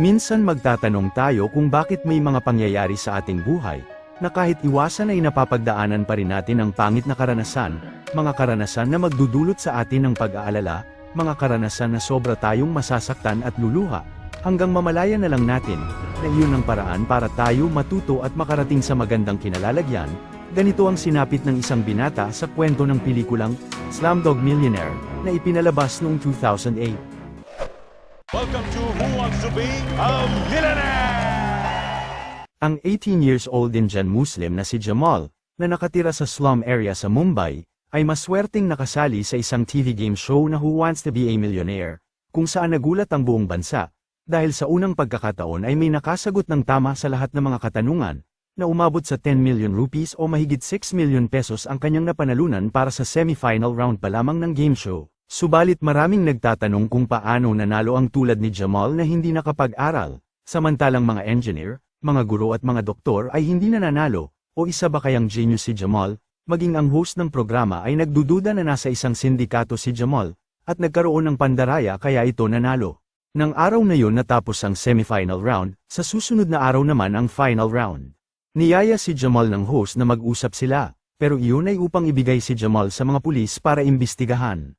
Minsan magtatanong tayo kung bakit may mga pangyayari sa ating buhay, na kahit iwasan ay napapagdaanan pa rin natin ang pangit na karanasan, mga karanasan na magdudulot sa atin ng pag-aalala, mga karanasan na sobra tayong masasaktan at luluha, hanggang mamalaya na lang natin, na iyon ang paraan para tayo matuto at makarating sa magandang kinalalagyan, ganito ang sinapit ng isang binata sa kwento ng pelikulang, Slumdog Millionaire, na ipinalabas noong 2008. Welcome to Who Wants to Be a Millionaire? Ang 18 years old Indian Muslim na si Jamal, na nakatira sa slum area sa Mumbai, ay maswerteng nakasali sa isang TV game show na Who Wants to Be a Millionaire, kung saan nagulat ang buong bansa, dahil sa unang pagkakataon ay may nakasagot ng tama sa lahat ng mga katanungan, na umabot sa 10 million rupees o mahigit 6 million pesos ang kanyang napanalunan para sa semifinal round pa lamang ng game show. Subalit maraming nagtatanong kung paano nanalo ang tulad ni Jamal na hindi nakapag-aral, samantalang mga engineer, mga guro at mga doktor ay hindi nananalo, o isa ba kayang genius si Jamal, maging ang host ng programa ay nagdududa na nasa isang sindikato si Jamal, at nagkaroon ng pandaraya kaya ito nanalo. Nang araw na yun natapos ang semifinal round, sa susunod na araw naman ang final round. Niyaya si Jamal ng host na mag-usap sila, pero iyon ay upang ibigay si Jamal sa mga pulis para imbestigahan.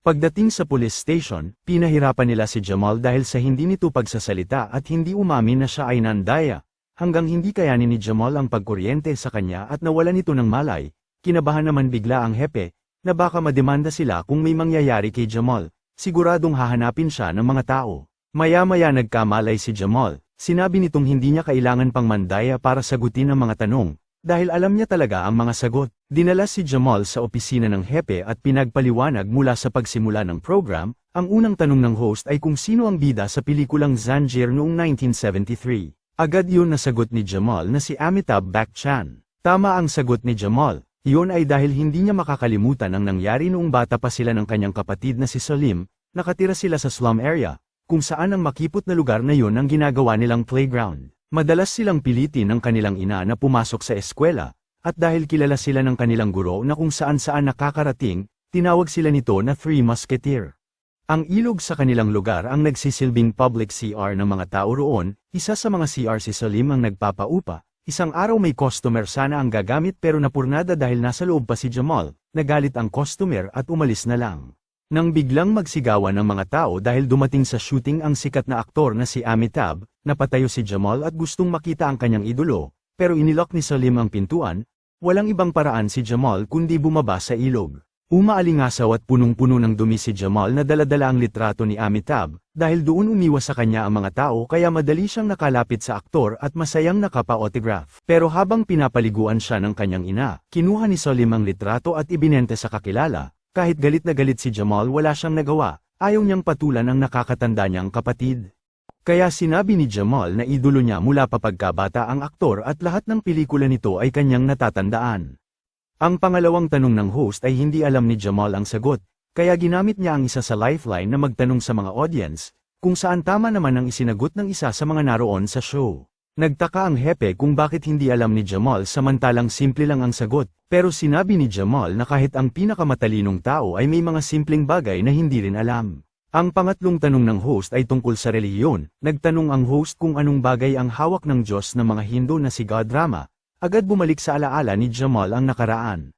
Pagdating sa police station, pinahirapan nila si Jamal dahil sa hindi nito pagsasalita at hindi umamin na siya ay nandaya, hanggang hindi kayanin ni Jamal ang pagkuryente sa kanya at nawala nito ng malay, kinabahan naman bigla ang hepe, na baka mademanda sila kung may mangyayari kay Jamal, siguradong hahanapin siya ng mga tao. Maya-maya nagkamalay si Jamal, sinabi nitong hindi niya kailangan pang mandaya para sagutin ang mga tanong, dahil alam niya talaga ang mga sagot. Dinala si Jamal sa opisina ng hepe at pinagpaliwanag mula sa pagsimula ng program, ang unang tanong ng host ay kung sino ang bida sa pelikulang Zanjir noong 1973. Agad yun nasagot ni Jamal na si Amitabh Bachchan. Tama ang sagot ni Jamal, iyon ay dahil hindi niya makakalimutan ang nangyari noong bata pa sila ng kanyang kapatid na si Salim, nakatira sila sa slum area, kung saan ang makipot na lugar na yun ang ginagawa nilang playground. Madalas silang pilitin ng kanilang ina na pumasok sa eskwela, at dahil kilala sila ng kanilang guro na kung saan-saan nakakarating, tinawag sila nito na Three Musketeer. Ang ilog sa kanilang lugar ang nagsisilbing public CR ng mga tao roon, isa sa mga CR si Salim ang nagpapaupa, isang araw may customer sana ang gagamit pero napurnada dahil nasa loob pa si Jamal, nagalit ang customer at umalis na lang. Nang biglang magsigawan ng mga tao dahil dumating sa shooting ang sikat na aktor na si Amitabh, napatayo si Jamal at gustong makita ang kanyang idolo, pero inilok ni Salim ang pintuan, walang ibang paraan si Jamal kundi bumaba sa ilog. Umaalingasaw at punong-puno ng dumi si Jamal na daladala ang litrato ni Amitabh, dahil doon umiwas sa kanya ang mga tao kaya madali siyang nakalapit sa aktor at masayang nakapa-autograph. Pero habang pinapaliguan siya ng kanyang ina, kinuha ni Salim ang litrato at ibinente sa kakilala, kahit galit na galit si Jamal wala siyang nagawa, ayaw niyang patulan ang nakakatanda niyang kapatid. Kaya sinabi ni Jamal na idolo niya mula pa pagkabata ang aktor at lahat ng pelikula nito ay kanyang natatandaan. Ang pangalawang tanong ng host ay hindi alam ni Jamal ang sagot, kaya ginamit niya ang isa sa lifeline na magtanong sa mga audience, kung saan tama naman ang isinagot ng isa sa mga naroon sa show. Nagtaka ang hepe kung bakit hindi alam ni Jamal samantalang simple lang ang sagot, pero sinabi ni Jamal na kahit ang pinakamatalinong tao ay may mga simpleng bagay na hindi rin alam. Ang pangatlong tanong ng host ay tungkol sa reliyon, nagtanong ang host kung anong bagay ang hawak ng Diyos ng mga Hindu na si God Rama, agad bumalik sa alaala ni Jamal ang nakaraan.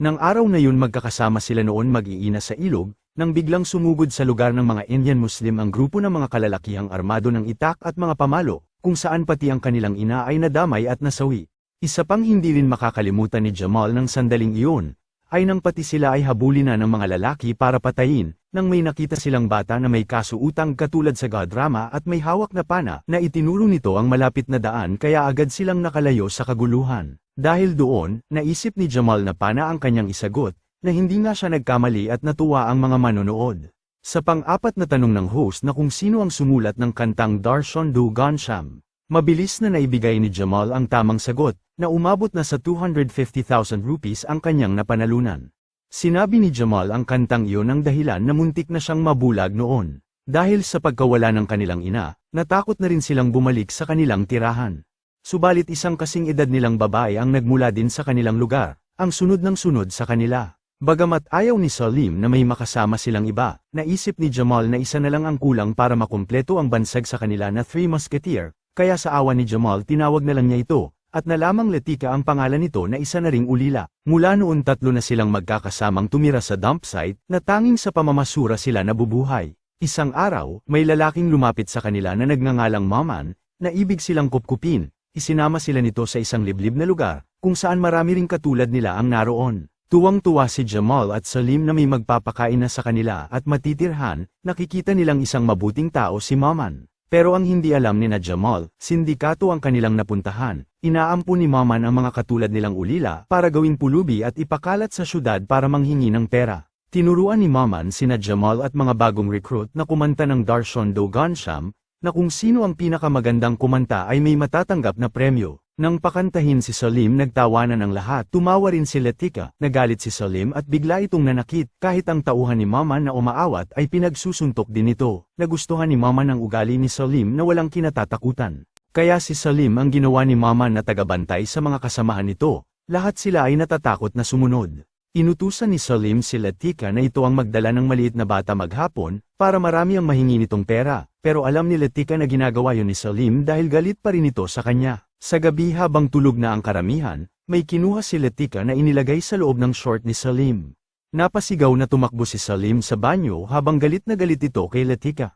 Nang araw na yun magkakasama sila noon mag-iina sa ilog, nang biglang sumugod sa lugar ng mga Indian Muslim ang grupo ng mga kalalakihang armado ng itak at mga pamalo, kung saan pati ang kanilang ina ay nadamay at nasawi. Isa pang hindi rin makakalimutan ni Jamal ng sandaling iyon, ay nang pati sila ay habulin na ng mga lalaki para patayin, nang may nakita silang bata na may kasuutang katulad sa Godrama at may hawak na pana na itinuro nito ang malapit na daan kaya agad silang nakalayo sa kaguluhan. Dahil doon, naisip ni Jamal na pana ang kanyang isagot, na hindi nga siya nagkamali at natuwa ang mga manonood. Sa pang-apat na tanong ng host na kung sino ang sumulat ng kantang Darshan Du Gansham, mabilis na naibigay ni Jamal ang tamang sagot, na umabot na sa 250,000 rupees ang kanyang napanalunan. Sinabi ni Jamal ang kantang iyon ang dahilan na muntik na siyang mabulag noon. Dahil sa pagkawala ng kanilang ina, natakot na rin silang bumalik sa kanilang tirahan. Subalit isang kasing edad nilang babae ang nagmula din sa kanilang lugar, ang sunod ng sunod sa kanila. Bagamat ayaw ni Salim na may makasama silang iba, naisip ni Jamal na isa na lang ang kulang para makumpleto ang bansag sa kanila na Three Musketeer, kaya sa awa ni Jamal tinawag na lang niya ito, at nalamang Letika ang pangalan nito na isa na ring ulila. Mula noon tatlo na silang magkakasamang tumira sa dump site na tanging sa pamamasura sila nabubuhay. Isang araw, may lalaking lumapit sa kanila na nagngangalang Maman, na ibig silang kupkupin. Isinama sila nito sa isang liblib na lugar, kung saan marami ring katulad nila ang naroon. Tuwang-tuwa si Jamal at Salim na may magpapakain na sa kanila at matitirhan, nakikita nilang isang mabuting tao si Maman. Pero ang hindi alam ni na Jamal, sindikato ang kanilang napuntahan. Inaampo ni Maman ang mga katulad nilang ulila para gawing pulubi at ipakalat sa syudad para manghingi ng pera. Tinuruan ni Maman sina Jamal at mga bagong recruit na kumanta ng Darshan Do Gansham, na kung sino ang pinakamagandang kumanta ay may matatanggap na premyo. Nang pakantahin si Salim nagtawanan ang lahat, tumawa rin si Letika, nagalit si Salim at bigla itong nanakit, kahit ang tauhan ni Mama na umaawat ay pinagsusuntok din ito. Nagustuhan ni Mama ng ugali ni Salim na walang kinatatakutan. Kaya si Salim ang ginawa ni Mama na tagabantay sa mga kasamahan nito, lahat sila ay natatakot na sumunod. Inutusan ni Salim si Letika na ito ang magdala ng maliit na bata maghapon, para marami ang mahingi nitong pera, pero alam ni Letika na ginagawa yon ni Salim dahil galit pa rin ito sa kanya. Sa gabi habang tulog na ang karamihan, may kinuha si Letika na inilagay sa loob ng short ni Salim. Napasigaw na tumakbo si Salim sa banyo habang galit na galit ito kay Letika.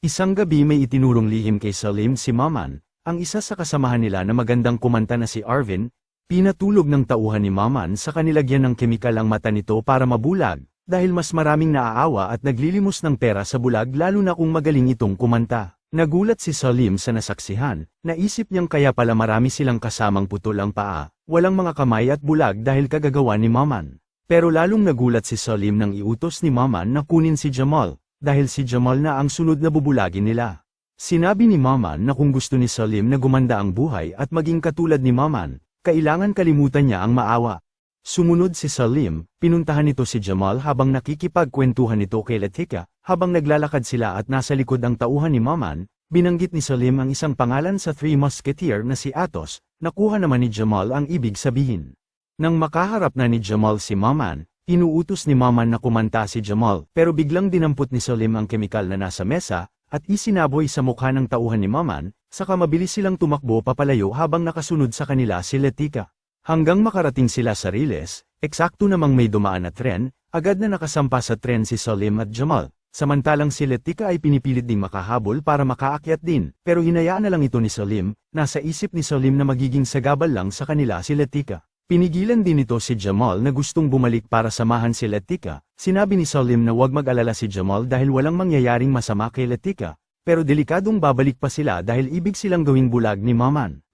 Isang gabi may itinurong lihim kay Salim si Maman, ang isa sa kasamahan nila na magandang kumanta na si Arvin, pinatulog ng tauhan ni Maman sa kanilagyan ng kemikal ang mata nito para mabulag, dahil mas maraming naaawa at naglilimos ng pera sa bulag lalo na kung magaling itong kumanta. Nagulat si Salim sa nasaksihan, naisip niyang kaya pala marami silang kasamang putol ang paa, walang mga kamay at bulag dahil kagagawa ni Maman. Pero lalong nagulat si Salim nang iutos ni Maman na kunin si Jamal, dahil si Jamal na ang sunod na bubulagin nila. Sinabi ni Maman na kung gusto ni Salim na gumanda ang buhay at maging katulad ni Maman, kailangan kalimutan niya ang maawa. Sumunod si Salim, pinuntahan nito si Jamal habang nakikipagkwentuhan nito kay Latika, habang naglalakad sila at nasa likod ang tauhan ni Maman, binanggit ni Salim ang isang pangalan sa Three Musketeer na si Atos, nakuha naman ni Jamal ang ibig sabihin. Nang makaharap na ni Jamal si Maman, inuutos ni Maman na kumanta si Jamal pero biglang dinampot ni Salim ang kemikal na nasa mesa, at isinaboy sa mukha ng tauhan ni Maman, saka mabilis silang tumakbo papalayo habang nakasunod sa kanila si Letika. Hanggang makarating sila sa Riles, eksakto namang may dumaan na tren, agad na nakasampa sa tren si Salim at Jamal, samantalang si Letika ay pinipilit ding makahabol para makaakyat din, pero hinayaan na lang ito ni Salim, nasa isip ni Salim na magiging sagabal lang sa kanila si Letika. Pinigilan din ito si Jamal na gustong bumalik para samahan si Letika, sinabi ni Salim na huwag mag-alala si Jamal dahil walang mangyayaring masama kay Letika, pero delikadong babalik pa sila dahil ibig silang gawing bulag ni Maman.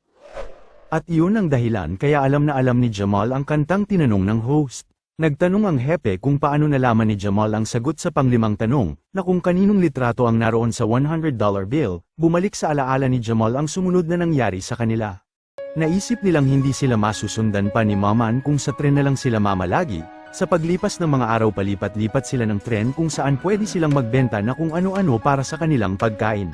At iyon ang dahilan kaya alam na alam ni Jamal ang kantang tinanong ng host. Nagtanong ang hepe kung paano nalaman ni Jamal ang sagot sa panglimang tanong, na kung kaninong litrato ang naroon sa $100 bill, bumalik sa alaala ni Jamal ang sumunod na nangyari sa kanila. Naisip nilang hindi sila masusundan pa ni Maman kung sa tren na lang sila mamalagi, sa paglipas ng mga araw palipat-lipat sila ng tren kung saan pwede silang magbenta na kung ano-ano para sa kanilang pagkain.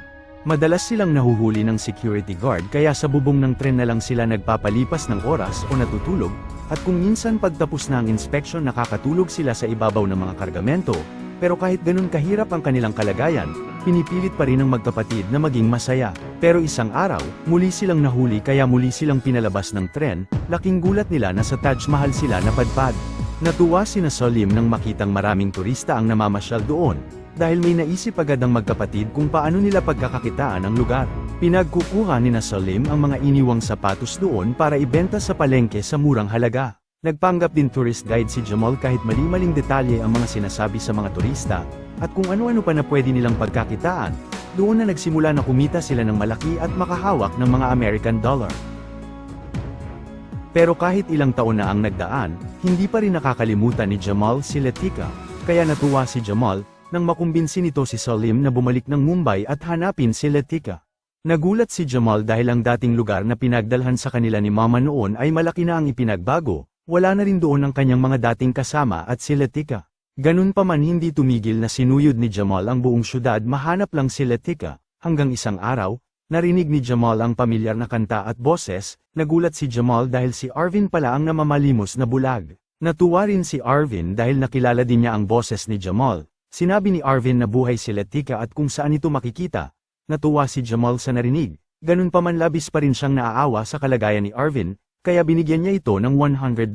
Madalas silang nahuhuli ng security guard kaya sa bubong ng tren na lang sila nagpapalipas ng oras o natutulog, at kung minsan pagtapos na ang inspeksyon nakakatulog sila sa ibabaw ng mga kargamento, pero kahit ganun kahirap ang kanilang kalagayan, pinipilit pa rin ng magkapatid na maging masaya. Pero isang araw, muli silang nahuli kaya muli silang pinalabas ng tren, laking gulat nila na sa Taj Mahal sila napadpad. Natuwa si Salim nang makitang maraming turista ang namamasyal doon, dahil may naisip agad ang magkapatid kung paano nila pagkakakitaan ang lugar. Pinagkukuha ni na Salim ang mga iniwang sapatos doon para ibenta sa palengke sa murang halaga. Nagpanggap din tourist guide si Jamal kahit mali-maling detalye ang mga sinasabi sa mga turista, at kung ano-ano pa na pwede nilang pagkakitaan, doon na nagsimula na kumita sila ng malaki at makahawak ng mga American dollar. Pero kahit ilang taon na ang nagdaan, hindi pa rin nakakalimutan ni Jamal si Letika, kaya natuwa si Jamal, nang makumbinsin nito si Salim na bumalik ng Mumbai at hanapin si Letika. Nagulat si Jamal dahil ang dating lugar na pinagdalhan sa kanila ni Mama noon ay malaki na ang ipinagbago, wala na rin doon ang kanyang mga dating kasama at si Letika. Ganun pa man hindi tumigil na sinuyod ni Jamal ang buong syudad mahanap lang si Letika, hanggang isang araw, narinig ni Jamal ang pamilyar na kanta at boses, nagulat si Jamal dahil si Arvin pala ang namamalimos na bulag. Natuwa rin si Arvin dahil nakilala din niya ang boses ni Jamal. Sinabi ni Arvin na buhay si Latika at kung saan ito makikita. Natuwa si Jamal sa narinig. Ganun pa man labis pa rin siyang naaawa sa kalagayan ni Arvin, kaya binigyan niya ito ng $100.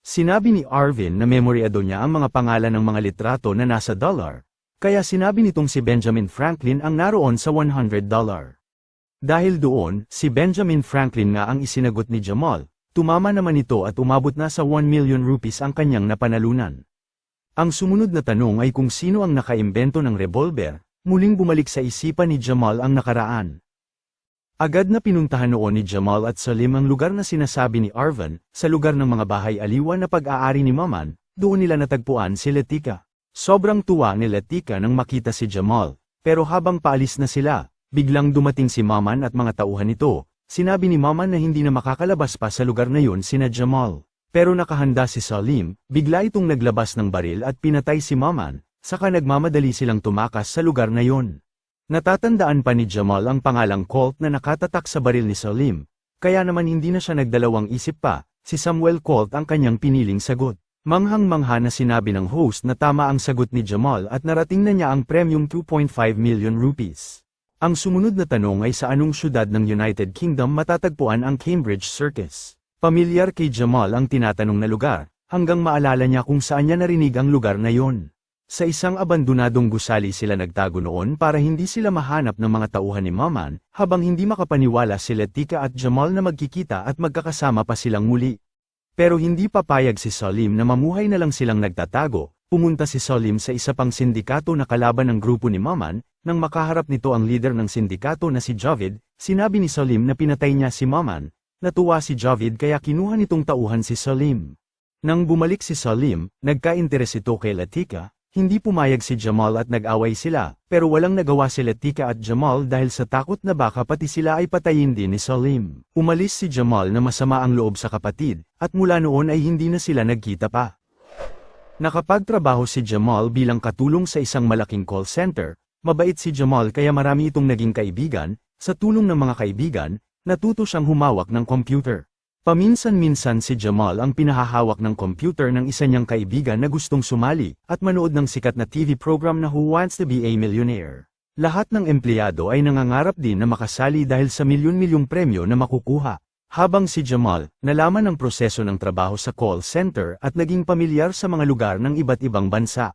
Sinabi ni Arvin na memoryado niya ang mga pangalan ng mga litrato na nasa dollar. Kaya sinabi nitong si Benjamin Franklin ang naroon sa $100. Dahil doon, si Benjamin Franklin nga ang isinagot ni Jamal, tumama naman ito at umabot na sa 1 million rupees ang kanyang napanalunan. Ang sumunod na tanong ay kung sino ang nakaimbento ng revolver, muling bumalik sa isipan ni Jamal ang nakaraan. Agad na pinuntahan noon ni Jamal at Salim ang lugar na sinasabi ni Arvan, sa lugar ng mga bahay aliwan na pag-aari ni Maman, doon nila natagpuan si Letika. Sobrang tuwa ni Letika nang makita si Jamal, pero habang paalis na sila, biglang dumating si Maman at mga tauhan nito, sinabi ni Maman na hindi na makakalabas pa sa lugar na yun sina Jamal. Pero nakahanda si Salim, bigla itong naglabas ng baril at pinatay si Maman, saka nagmamadali silang tumakas sa lugar na yon. Natatandaan pa ni Jamal ang pangalang Colt na nakatatak sa baril ni Salim, kaya naman hindi na siya nagdalawang isip pa, si Samuel Colt ang kanyang piniling sagot. Manghang-mangha na sinabi ng host na tama ang sagot ni Jamal at narating na niya ang premium 2.5 million rupees. Ang sumunod na tanong ay sa anong syudad ng United Kingdom matatagpuan ang Cambridge Circus. Pamilyar kay Jamal ang tinatanong na lugar, hanggang maalala niya kung saan niya narinig ang lugar na yon. Sa isang abandonadong gusali sila nagtago noon para hindi sila mahanap ng mga tauhan ni Maman, habang hindi makapaniwala sila Tika at Jamal na magkikita at magkakasama pa silang muli. Pero hindi papayag si Salim na mamuhay na lang silang nagtatago, pumunta si Salim sa isa pang sindikato na kalaban ng grupo ni Maman, nang makaharap nito ang leader ng sindikato na si Javid, sinabi ni Salim na pinatay niya si Maman, natuwa si Javid kaya kinuha nitong tauhan si Salim. Nang bumalik si Salim, nagka-interes ito kay Latika, hindi pumayag si Jamal at nag-away sila, pero walang nagawa si Latika at Jamal dahil sa takot na baka pati sila ay patayin din ni Salim. Umalis si Jamal na masama ang loob sa kapatid, at mula noon ay hindi na sila nagkita pa. Nakapagtrabaho si Jamal bilang katulong sa isang malaking call center, mabait si Jamal kaya marami itong naging kaibigan, sa tulong ng mga kaibigan, natuto siyang humawak ng computer. Paminsan-minsan si Jamal ang pinahahawak ng computer ng isa niyang kaibigan na gustong sumali at manood ng sikat na TV program na Who Wants to be a Millionaire. Lahat ng empleyado ay nangangarap din na makasali dahil sa milyon-milyong premyo na makukuha. Habang si Jamal, nalaman ang proseso ng trabaho sa call center at naging pamilyar sa mga lugar ng iba't ibang bansa.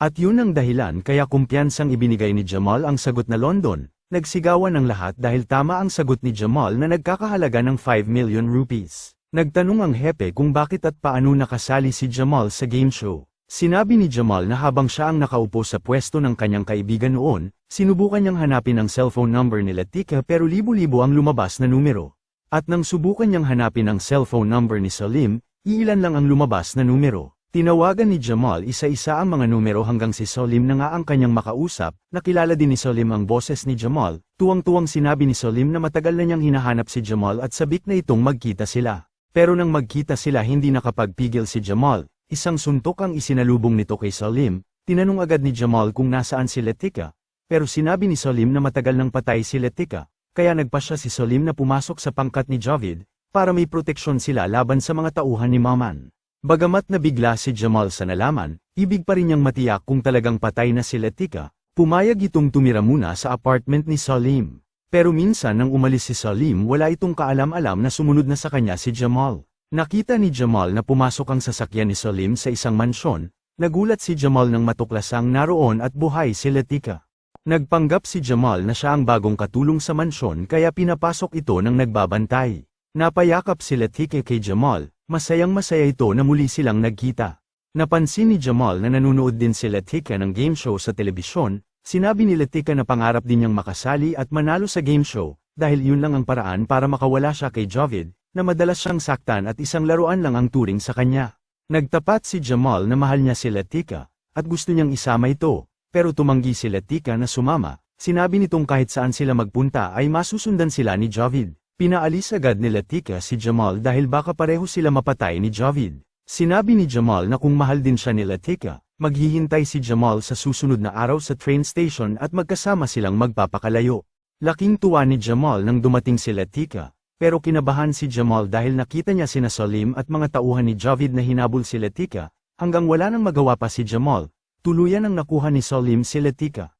At yun ang dahilan kaya kumpiyansang ibinigay ni Jamal ang sagot na London, Nagsigawan ang lahat dahil tama ang sagot ni Jamal na nagkakahalaga ng 5 million rupees. Nagtanong ang hepe kung bakit at paano nakasali si Jamal sa game show. Sinabi ni Jamal na habang siya ang nakaupo sa pwesto ng kanyang kaibigan noon, sinubukan niyang hanapin ang cellphone number ni Latika pero libo-libo ang lumabas na numero. At nang subukan niyang hanapin ang cellphone number ni Salim, iilan lang ang lumabas na numero. Tinawagan ni Jamal isa-isa ang mga numero hanggang si Solim na nga ang kanyang makausap, nakilala din ni Solim ang boses ni Jamal, tuwang-tuwang sinabi ni Solim na matagal na niyang hinahanap si Jamal at sabik na itong magkita sila. Pero nang magkita sila hindi nakapagpigil si Jamal, isang suntok ang isinalubong nito kay Solim, tinanong agad ni Jamal kung nasaan si Letika, pero sinabi ni Solim na matagal nang patay si Letika, kaya nagpa siya si Solim na pumasok sa pangkat ni Javid, para may proteksyon sila laban sa mga tauhan ni Maman. Bagamat nabigla si Jamal sa nalaman, ibig pa rin niyang matiyak kung talagang patay na si Letika, pumayag itong tumira muna sa apartment ni Salim. Pero minsan nang umalis si Salim wala itong kaalam-alam na sumunod na sa kanya si Jamal. Nakita ni Jamal na pumasok ang sasakyan ni Salim sa isang mansyon, nagulat si Jamal nang matuklasang naroon at buhay si Letika. Nagpanggap si Jamal na siya ang bagong katulong sa mansyon kaya pinapasok ito ng nagbabantay. Napayakap si Letika kay Jamal, Masayang masaya ito na muli silang nagkita. Napansin ni Jamal na nanonood din si Latika ng game show sa telebisyon, sinabi ni Latika na pangarap din niyang makasali at manalo sa game show, dahil yun lang ang paraan para makawala siya kay Jovid, na madalas siyang saktan at isang laruan lang ang turing sa kanya. Nagtapat si Jamal na mahal niya si Latika, at gusto niyang isama ito, pero tumanggi si Latika na sumama, sinabi nitong kahit saan sila magpunta ay masusundan sila ni Jovid. Pinaalis agad ni Latika si Jamal dahil baka pareho sila mapatay ni Javid. Sinabi ni Jamal na kung mahal din siya ni Latika, maghihintay si Jamal sa susunod na araw sa train station at magkasama silang magpapakalayo. Laking tuwa ni Jamal nang dumating si Latika, Pero kinabahan si Jamal dahil nakita niya sina Salim at mga tauhan ni Javid na hinabol si Letika, hanggang wala nang magawa pa si Jamal, tuluyan ang nakuha ni Salim si Letika.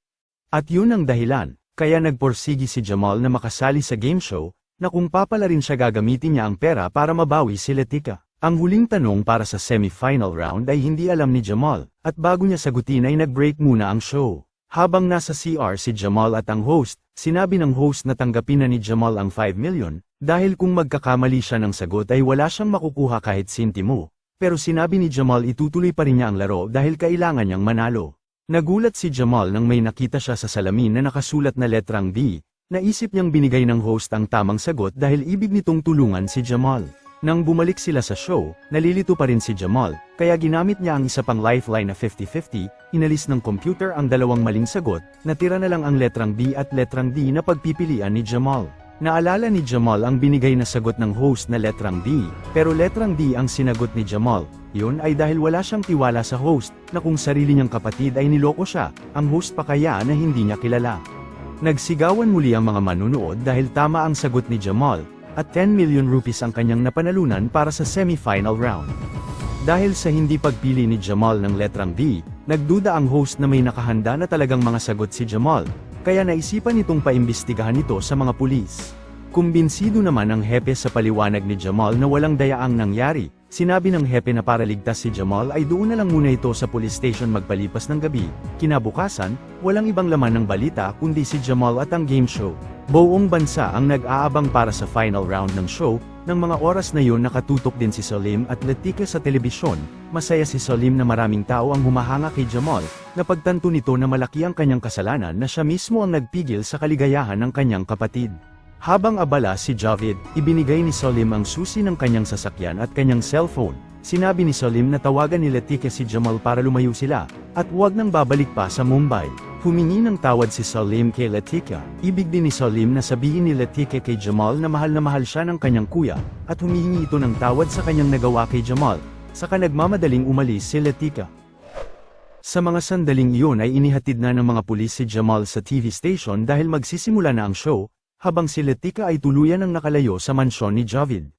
At yun ang dahilan, kaya nagporsigi si Jamal na makasali sa game show, na kung papala rin siya gagamitin niya ang pera para mabawi si Letika. Ang huling tanong para sa semi-final round ay hindi alam ni Jamal, at bago niya sagutin ay nag-break muna ang show. Habang nasa CR si Jamal at ang host, sinabi ng host na tanggapin na ni Jamal ang 5 million, dahil kung magkakamali siya ng sagot ay wala siyang makukuha kahit sintimo. Pero sinabi ni Jamal itutuloy pa rin niya ang laro dahil kailangan niyang manalo. Nagulat si Jamal nang may nakita siya sa salamin na nakasulat na letrang B, naisip niyang binigay ng host ang tamang sagot dahil ibig nitong tulungan si Jamal. Nang bumalik sila sa show, nalilito pa rin si Jamal, kaya ginamit niya ang isa pang lifeline na 50-50, inalis ng computer ang dalawang maling sagot, natira na lang ang letrang B at letrang D na pagpipilian ni Jamal. Naalala ni Jamal ang binigay na sagot ng host na letrang D, pero letrang D ang sinagot ni Jamal. Yun ay dahil wala siyang tiwala sa host, na kung sarili niyang kapatid ay niloko siya, ang host pa kaya na hindi niya kilala. Nagsigawan muli ang mga manunood dahil tama ang sagot ni Jamal, at 10 million rupees ang kanyang napanalunan para sa semi-final round. Dahil sa hindi pagpili ni Jamal ng letrang B, nagduda ang host na may nakahanda na talagang mga sagot si Jamal, kaya naisipan nitong paimbestigahan ito sa mga pulis. Kumbinsido naman ang hepe sa paliwanag ni Jamal na walang dayaang nangyari, sinabi ng hepe na para ligtas si Jamal ay doon na lang muna ito sa police station magpalipas ng gabi, kinabukasan, walang ibang laman ng balita kundi si Jamal at ang game show. Buong bansa ang nag-aabang para sa final round ng show, ng mga oras na yun nakatutok din si Salim at Letika sa telebisyon, masaya si Salim na maraming tao ang humahanga kay Jamal, na pagtanto nito na malaki ang kanyang kasalanan na siya mismo ang nagpigil sa kaligayahan ng kanyang kapatid. Habang abala si Javid, ibinigay ni Salim ang susi ng kanyang sasakyan at kanyang cellphone. Sinabi ni Salim na tawagan ni Letika si Jamal para lumayo sila, at huwag nang babalik pa sa Mumbai. Humingi ng tawad si Salim kay Letika. Ibig din ni Salim na sabihin ni Letika kay Jamal na mahal na mahal siya ng kanyang kuya, at humihingi ito ng tawad sa kanyang nagawa kay Jamal. Saka nagmamadaling umalis si Letika. Sa mga sandaling iyon ay inihatid na ng mga pulis si Jamal sa TV station dahil magsisimula na ang show, habang si Letika ay tuluyan ang nakalayo sa mansyon ni Javid.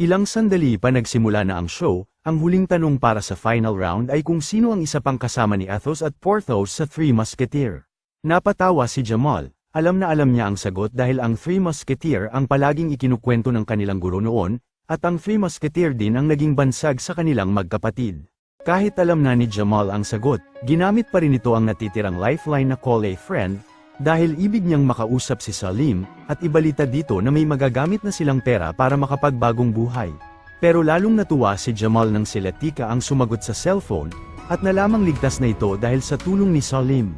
Ilang sandali pa nagsimula na ang show, ang huling tanong para sa final round ay kung sino ang isa pang kasama ni Athos at Porthos sa Three Musketeer. Napatawa si Jamal, alam na alam niya ang sagot dahil ang Three Musketeer ang palaging ikinukwento ng kanilang guro noon, at ang Three Musketeer din ang naging bansag sa kanilang magkapatid. Kahit alam na ni Jamal ang sagot, ginamit pa rin ito ang natitirang lifeline na call a friend, dahil ibig niyang makausap si Salim, at ibalita dito na may magagamit na silang pera para makapagbagong buhay. Pero lalong natuwa si Jamal nang si Latika ang sumagot sa cellphone, at nalamang ligtas na ito dahil sa tulong ni Salim.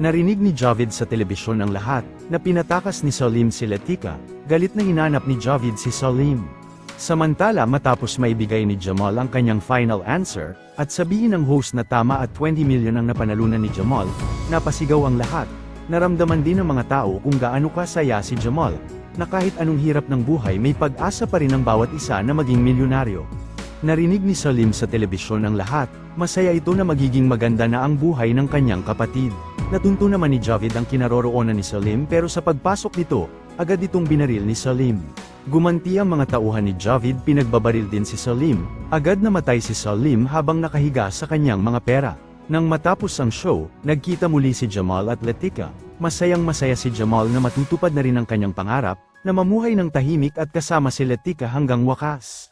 Narinig ni Javid sa telebisyon ang lahat, na pinatakas ni Salim si Latika, galit na hinanap ni Javid si Salim. Samantala matapos maibigay ni Jamal ang kanyang final answer, at sabihin ng host na tama at 20 million ang napanalunan ni Jamal, napasigaw ang lahat, Naramdaman din ng mga tao kung gaano kasaya si Jamal, na kahit anong hirap ng buhay may pag-asa pa rin ang bawat isa na maging milyonaryo. Narinig ni Salim sa telebisyon ang lahat, masaya ito na magiging maganda na ang buhay ng kanyang kapatid. Natunto naman ni Javid ang kinaroroonan ni Salim pero sa pagpasok nito, agad itong binaril ni Salim. Gumanti ang mga tauhan ni Javid pinagbabaril din si Salim, agad namatay si Salim habang nakahiga sa kanyang mga pera. Nang matapos ang show, nagkita muli si Jamal at Letika. Masayang masaya si Jamal na matutupad na rin ang kanyang pangarap, na mamuhay ng tahimik at kasama si Letika hanggang wakas.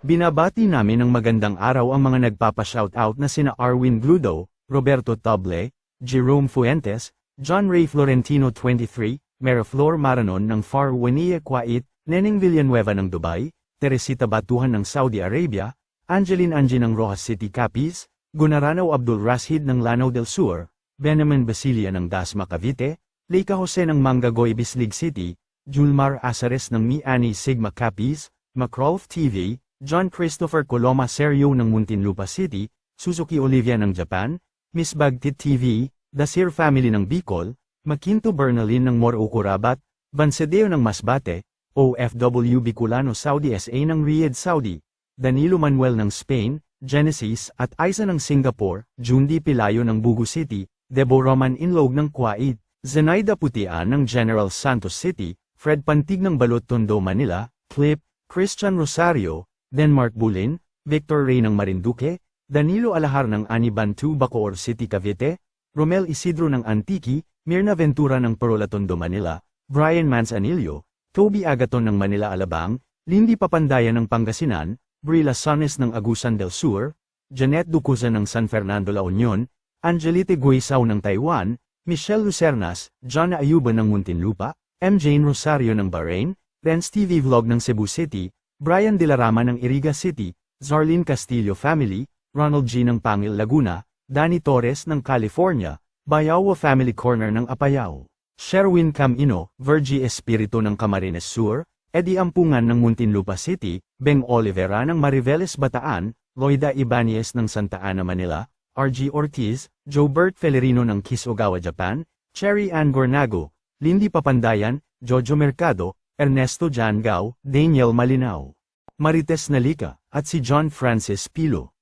Binabati namin ng magandang araw ang mga nagpapa-shoutout na sina Arwin Gludo, Roberto Table, Jerome Fuentes, John Ray Florentino 23, Meraflor Maranon ng Far Wenia Kuwait, Neneng Villanueva ng Dubai, Teresita Batuhan ng Saudi Arabia, Angeline Angie ng Rojas City Capiz, Gunaranaw Abdul Rashid ng Lanao del Sur, Benaman Basilia ng Dasma Cavite, Leica Jose ng Mangagoy Bislig City, Julmar Asares ng Miani Sigma Capiz, Macrolf TV, John Christopher Coloma Serio ng Muntinlupa City, Suzuki Olivia ng Japan, Miss Bagtit TV, Dasir Family ng Bicol, Makinto Bernalin ng Moroco Rabat, Bansedeo ng Masbate, OFW Bicolano Saudi SA ng Riyadh Saudi, Danilo Manuel ng Spain, Genesis at Aiza ng Singapore, Jundi Pilayo ng Bugu City, Debo Roman Inlog ng Kuwait, Zenaida Putian ng General Santos City, Fred Pantig ng Balot Tondo Manila, Clip, Christian Rosario, Denmark Bulin, Victor Ray ng Marinduque, Danilo Alahar ng Anibantu Bacoor City Cavite, Romel Isidro ng Antique, Mirna Ventura ng Parola Tondo Manila, Brian Manzanillo, Toby Agaton ng Manila Alabang, Lindy Papandayan ng Pangasinan, Brila Sanes ng Agusan del Sur, Janet Ducuza ng San Fernando La Union, Angelite Guisao ng Taiwan, Michelle Lucernas, John Ayuba ng Muntinlupa, M. Jane Rosario ng Bahrain, Renz TV Vlog ng Cebu City, Brian Dilarama ng Iriga City, Zarlene Castillo Family, Ronald G. ng Pangil Laguna, Danny Torres ng California, Bayawa Family Corner ng Apayao, Sherwin Camino, Virgie Espiritu ng Camarines Sur, Eddie Ampungan ng Muntinlupa City, Beng Olivera ng Mariveles Bataan, Loida Ibanez ng Santa Ana Manila, RG Ortiz, Jobert Felerino ng Kisogawa Japan, Cherry Ann Gornago, Lindy Papandayan, Jojo Mercado, Ernesto Jan Gao, Daniel Malinao, Marites Nalika, at si John Francis Pilo.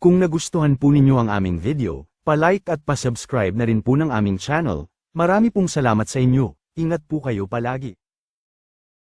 Kung nagustuhan po ninyo ang aming video, palike at pasubscribe na rin po ng aming channel. Marami pong salamat sa inyo. Ingat po kayo palagi.